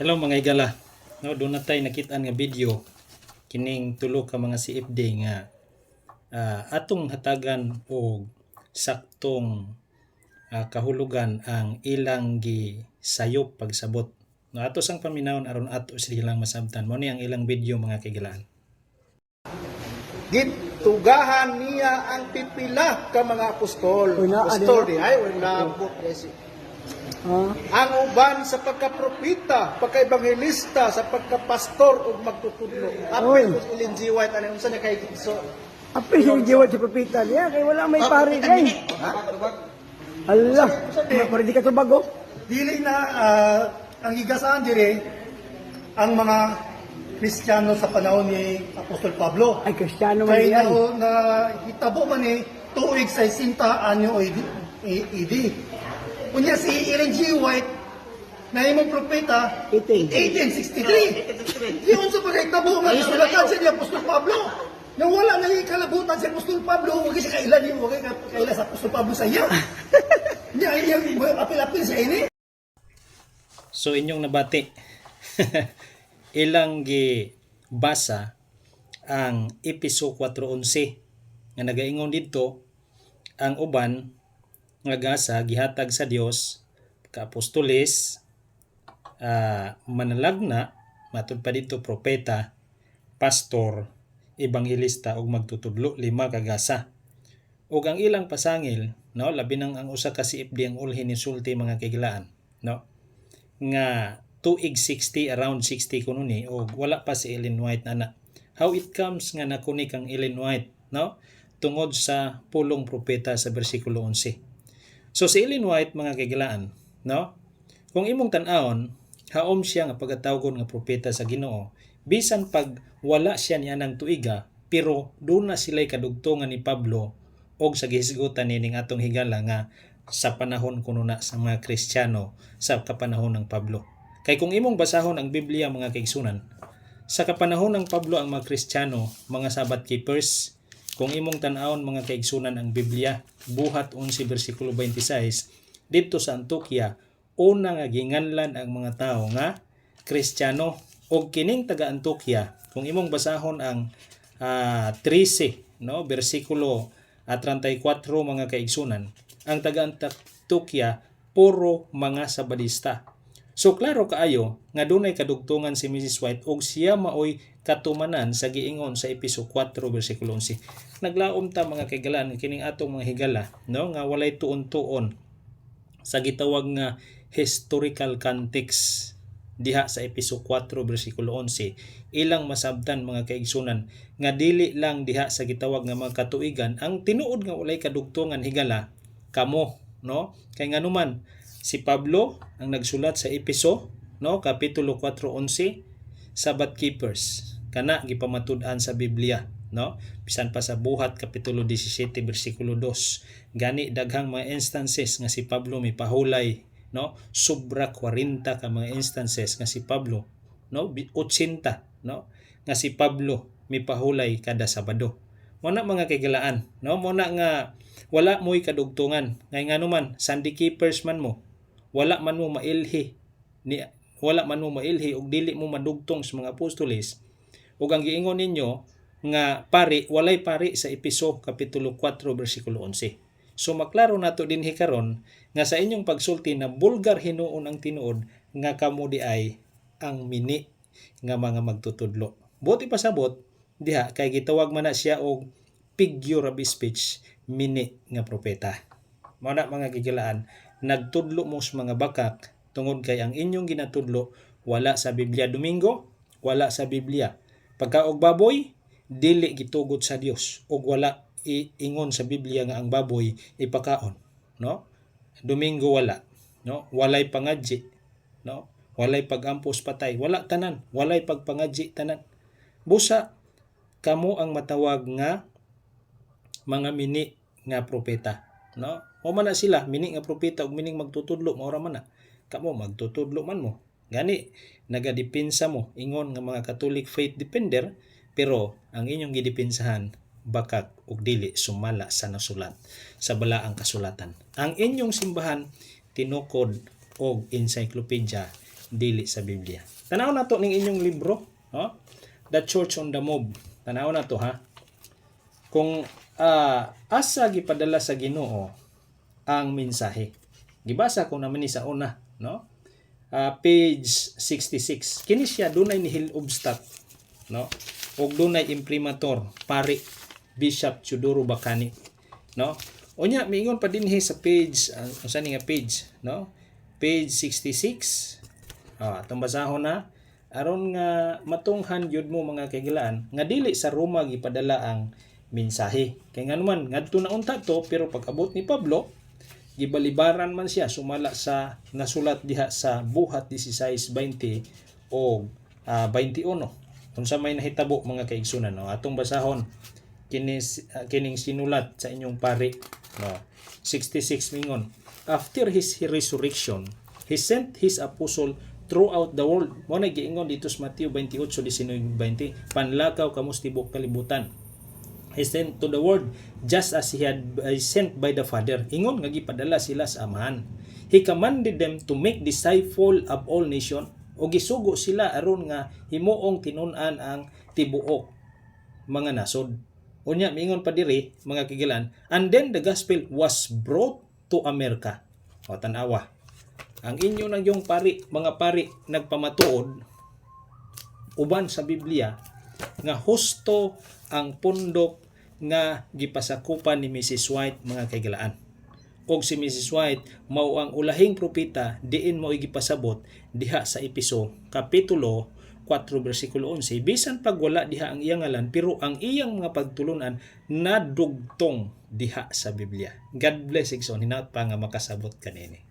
Hello mga igala. No, doon na tayo nakita nga video kining tulo ka mga CFD nga ah, atong hatagan og saktong ah, kahulugan ang ilang gi sayop pagsabot. No, ato sang paminawon aron ato silang masabtan. Mo ni ang ilang video mga kaigalaan. Gitugahan niya ang pipila ka mga apostol. Apostol di di ay wala po Ah, Ang uban sa pagkapropita, pagkaebanghelista, sa pagkapastor ug magtutudlo. Apil ko si Ellen G. White ano unsa na kay so api si jiwa si propita niya kay wala may pari kay. Allah, pare di ka bago. dili na ah, ang higasaan dire ang mga Kristiyano sa panahon ni Apostol Pablo. Ay kristyano man Kay diyan. na, na hitabo man ni tuig sa sinta anyo o idi. i- idi. Kunya si Ellen G. White na imong propeta 18. 1863. Yun sa pagkahitabo nga isulatan siya ni Apostol Pablo. Nang wala na yung kalabutan si Apostol Pablo, huwag siya kailan yung huwag kailan sa Apostol Pablo sa iya. Niya, yung apil-apil sa ini. So inyong nabati. ilang gi basa ang Episo 4:11 nga nagaingon didto ang uban nga gasa gihatag sa Dios ka apostoles ah, manalagna matud pa dito propeta pastor ebanghelista ug magtutudlo lima ka gasa. Ug ang ilang pasangil no labi nang ang usa ka CFD ang ulhin ni sulti mga kaigilaan no? Nga tuig 60 around 60 kuno ni o wala pa si Ellen White ana. How it comes nga nakunik ang Ellen White no? Tungod sa pulong propeta sa bersikulo 11 so si Ellen White mga kaigilaan no kung imong tan-awon haom siya nga pagatawgon nga propeta sa Ginoo bisan pag wala siya niya ng tuiga pero doon na sila'y kadugtungan ni Pablo og sa gihisgutan nining atong higala nga sa panahon kuno na sa mga Kristiyano sa kapanahon ng Pablo. Kay kung imong basahon ang Biblia mga kaigsunan, sa kapanahon ng Pablo ang mga Kristiyano, mga Sabbath keepers, kung imong tan-awon mga kaigsunan ang Biblia, buhat 11 bersikulo 26, dito sa Antioquia, una nga ginganlan ang mga tao nga Kristiyano. Og kining taga Antioquia, kung imong basahon ang ah, 13 no bersikulo at 34 mga kaigsunan ang taga Antioquia puro mga sabadista so klaro kaayo nga dunay kadugtungan si Mrs. White og siya maoy katumanan sa giingon sa Episo 4 bersikulo 11 naglaom ta mga kaigalaan kining atong mga higala no? Nga walay tuon-tuon sa gitawag nga historical context diha sa Episo 4 bersikulo 11 ilang masabtan mga kaigsunan nga dili lang diha sa gitawag nga mga katuigan. Ang tinuod nga walay kadugtungan higala kamo no? Kay nganuman si Pablo ang nagsulat sa Episo no kapitulo 4:11 Sabbath keepers. Kana gipamatud-an sa Biblia no? Bisan pa sa buhat kapitulo 17 bersikulo 2 gani daghang mga instances nga si Pablo mipahulay no? Sobra 40 ka mga instances nga si Pablo no? Bi- 80 no? Nga si Pablo mipahulay kada Sabado. Mo na mga kaigalaan no? Mo na nga wala mo'y kadugtungan. Ngay ngano man Sunday keepers man mo wala man mo mailhi ni wala man mo mailhi og dili mo madugtong sa mga apostoles ug ang giingon ninyo nga pari walay pari sa Episo kapitulo 4 bersikulo 11 So maklaro nato dinhi karon nga sa inyong pagsulti na bulgar hinuon ang tinuod nga kamo di ay ang mini nga mga magtutudlo. Buti pasabot diha kay gitawag man na siya og figure of speech mini nga propeta. Mao na mga gigilaan nagtudlo mo sa mga bakak tungod kay ang inyong ginatudlo wala sa Biblia Domingo, wala sa Biblia. Pagka og baboy, dili gitugot sa Dios ug wala iingon sa Biblia nga ang baboy ipakaon, no? Domingo wala, no? Walay pangadji, no? Walay pagampos patay, wala tanan, walay pagpangadji tanan. Busa kamo ang matawag nga mga mini nga propeta, no? O man na sila mini nga propeta ug mining magtutudlo mao ra man na. Kamo magtutudlo man mo. Gani nagadipinsa mo ingon nga mga Catholic faith defender pero ang inyong gidipinsahan bakak ug dili sumala sa nasulat sa balaang kasulatan. Ang inyong simbahan tinukod og encyclopedia dili sa Biblia. Tanaw na to ning inyong libro, no? The Church on the Move. Tanaw na to ha. Kung ah, asa gipadala sa Ginoo ang mensahe. Gibasa ko naman ni sa una, no? Ah, page 66. Kini siya dunay nihil obstat, no? Og dunay imprimator, pari Bishop Chudoro Bacani, no? Unya miingon pa dinhi sa page, uh, unsa ni nga page, no? Page 66. Ah, atong basahon na aron nga matunghan gyud mo mga kaigilaan nga dili sa Roma gipadala ang mensahe. Kay nga naman ngadto na unta to pero pag abot ni Pablo gibalibaran man siya sumala sa nasulat diha sa buhat 16:20 o ah, 21 unsa may nahitabo mga kaigsunan no? Atong basahon kini ah, kining sinulat sa inyong pari no? 66 mingon after his resurrection he sent his apostle throughout the world. Mo na giingon dito sa Mateo 28:19-20 panlakaw kamos tibok kalibutan he sent to the world just as he had uh, sent by the Father. Ingon nga gipadala sila sa Amahan. He commanded them to make disciple of all nation o gisugo sila aron nga himuong tinun-an ang tibuok mga nasod. Unya miingon pa diri mga kigilan, and then the gospel was brought to America. O tanawa. Ang inyo ng yung pari, mga pari nagpamatuod uban sa Biblia nga husto ang pundok nga gipasakupan ni Mrs. White mga kaigalaan. Og si Mrs. White mao ang ulahing propeta diin mo gipasabot diha sa Episo kapitulo 4 bersikulo 11 bisan pag wala diha ang iyang ngalan pero ang iyang mga pagtulunan nadugtong diha sa Biblia. God bless igsoon hinaut pa nga makasabot kanini.